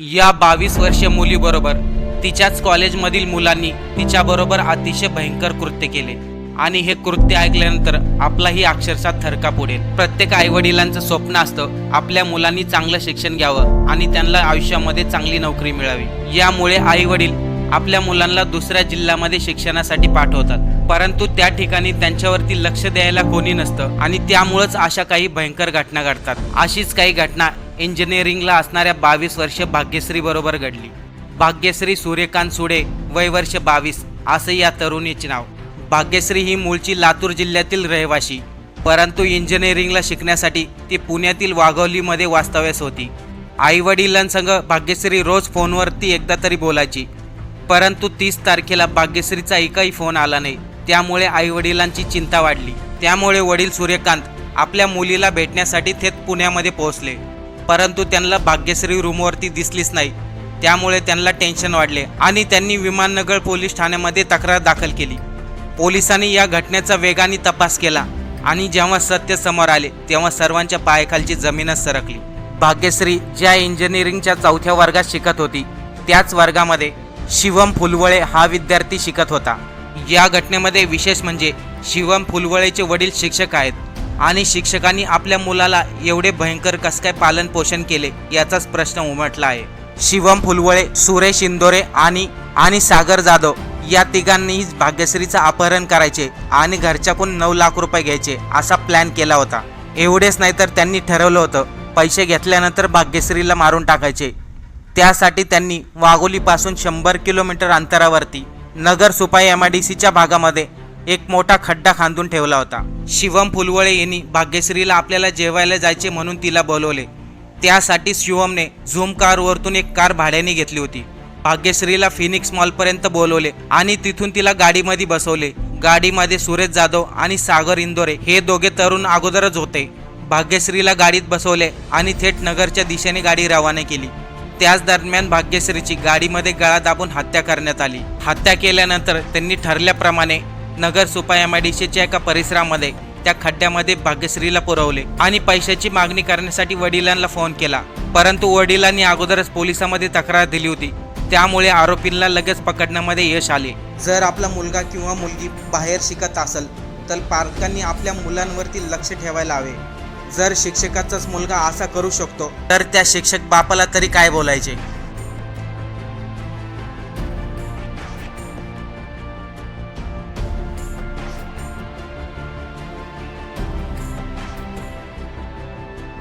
या बावीस वर्षीय मुलीबरोबर तिच्याच कॉलेजमधील मुलांनी तिच्याबरोबर अतिशय भयंकर कृत्य केले. आणि हे कृत्य ऐकल्यानंतर आपलाही अक्षरशः थरकाप उडेल प्रत्येक आईवडिलांचं स्वप्न असतं आपल्या मुलांनी चांगलं शिक्षण घ्यावं आणि त्यांना आयुष्यामध्ये चांगली नोकरी मिळावी. यामुळे आईवडील आपल्या मुलांना दुसऱ्या जिल्ह्यामध्ये शिक्षणासाठी पाठवतात. परंतु त्या ठिकाणी त्यांच्यावरती लक्ष द्यायला कोणी नसतं आणि त्यामुळंच अशा काही भयंकर घटना घडतात. अशीच काही घटना इंजिनिअरिंगला असणाऱ्या बावीस वर्ष भाग्यश्रीबरोबर घडली. भाग्यश्री सूर्यकांत सुडे वय वर्ष बावीस असं या तरुणीचे नाव. भाग्यश्री ही मूळची लातूर जिल्ह्यातील रहिवाशी. परंतु इंजिनिअरिंगला शिकण्यासाठी ती पुण्यातील वाघोलीमध्ये वास्तव्यास होती. आई वडिलांसंग भाग्यश्री रोज फोनवरती एकदा तरी बोलायची. परंतु तीस तारखेला भाग्यश्रीचा एकही फोन आला नाही. त्यामुळे आई वडिलांची चिंता वाढली. त्यामुळे वडील सूर्यकांत आपल्या मुलीला भेटण्यासाठी थेट पुण्यामध्ये पोहोचले. परंतु त्यांना भाग्यश्री रूमवरती दिसलीच नाही. त्यामुळे त्यांना टेन्शन वाढले आणि त्यांनी विमाननगर पोलीस ठाण्यामध्ये तक्रार दाखल केली. पोलिसांनी या घटनेचा वेगाने तपास केला आणि जेव्हा सत्य समोर आले तेव्हा सर्वांच्या पायाखालची जमीनच सरकली. भाग्यश्री ज्या इंजिनिअरिंगच्या चौथ्या वर्गात शिकत होती त्याच वर्गामध्ये शिवम फुलवळे हा विद्यार्थी शिकत होता. या घटनेमध्ये विशेष म्हणजे शिवम फुलवळेचे वडील शिक्षक आहेत. आणि शिक्षकांनी आपल्या मुलाला एवढे भयंकर कस काय पालन पोषण केले याचाच प्रश्न उमटला आहे. शिवम फुलवळे सुरेश इंदोरे आणि आणि सागर जाधव या तिघांनीही भाग्यश्रीचं अपहरण करायचे आणि घरच्याकडून नऊ लाख रुपये घ्यायचे असा प्लॅन केला होता. एवढेच नाही तर त्यांनी ठरवलं होतं पैसे घेतल्यानंतर भाग्यश्रीला मारून टाकायचे. त्यासाठी त्यांनी वाघोलीपासून शंभर किलोमीटर अंतरावरती नगर सुपाई एम आय डी सीच्या भागामध्ये एक मोठा खड्डा खांदून ठेवला होता. शिवम फुलवळे यांनी भाग्यश्रीला आपल्याला जेवायला जायचे म्हणून तिला बोलवले. त्यासाठी शिवमने झूम कारवरतून एक कार भाड्याने घेतली होती. भाग्यश्रीला फिनिक्स मॉलपर्यंत बोलवले आणि तिथून तिला गाडीमध्ये बसवले. गाडीमध्ये सुरेश जाधव आणि सागर इंदोरे हे दोघे तरुण अगोदरच होते. भाग्यश्रीला गाडीत बसवले आणि थेट नगरच्या दिशेने गाडी रवाना केली. त्याच दरम्यान भाग्यश्रीची गाडीमध्ये गळा दाबून हत्या करण्यात आली. हत्या केल्यानंतर त्यांनी ठरल्याप्रमाणे Nagar Supa M I D सीच्या एका परिसरामध्ये त्या खड्ड्यामध्ये भाग्यश्रीला पुरवले आणि पैशाची मागणी करण्यासाठी वडिलांना फोन केला. परंतु वडिलांनी अगोदरच पोलिसांमध्ये तक्रार दिली होती. त्यामुळे आरोपींना लगेच पकडण्यामध्ये यश आले. जर आपला मुलगा किंवा मुलगी बाहेर शिकत असेल तर पालकांनी आपल्या मुलांवरती लक्ष ठेवायला हवे. जर शिक्षकाचाच मुलगा असा करू शकतो तर त्या शिक्षक बापाला तरी काय बोलायचे?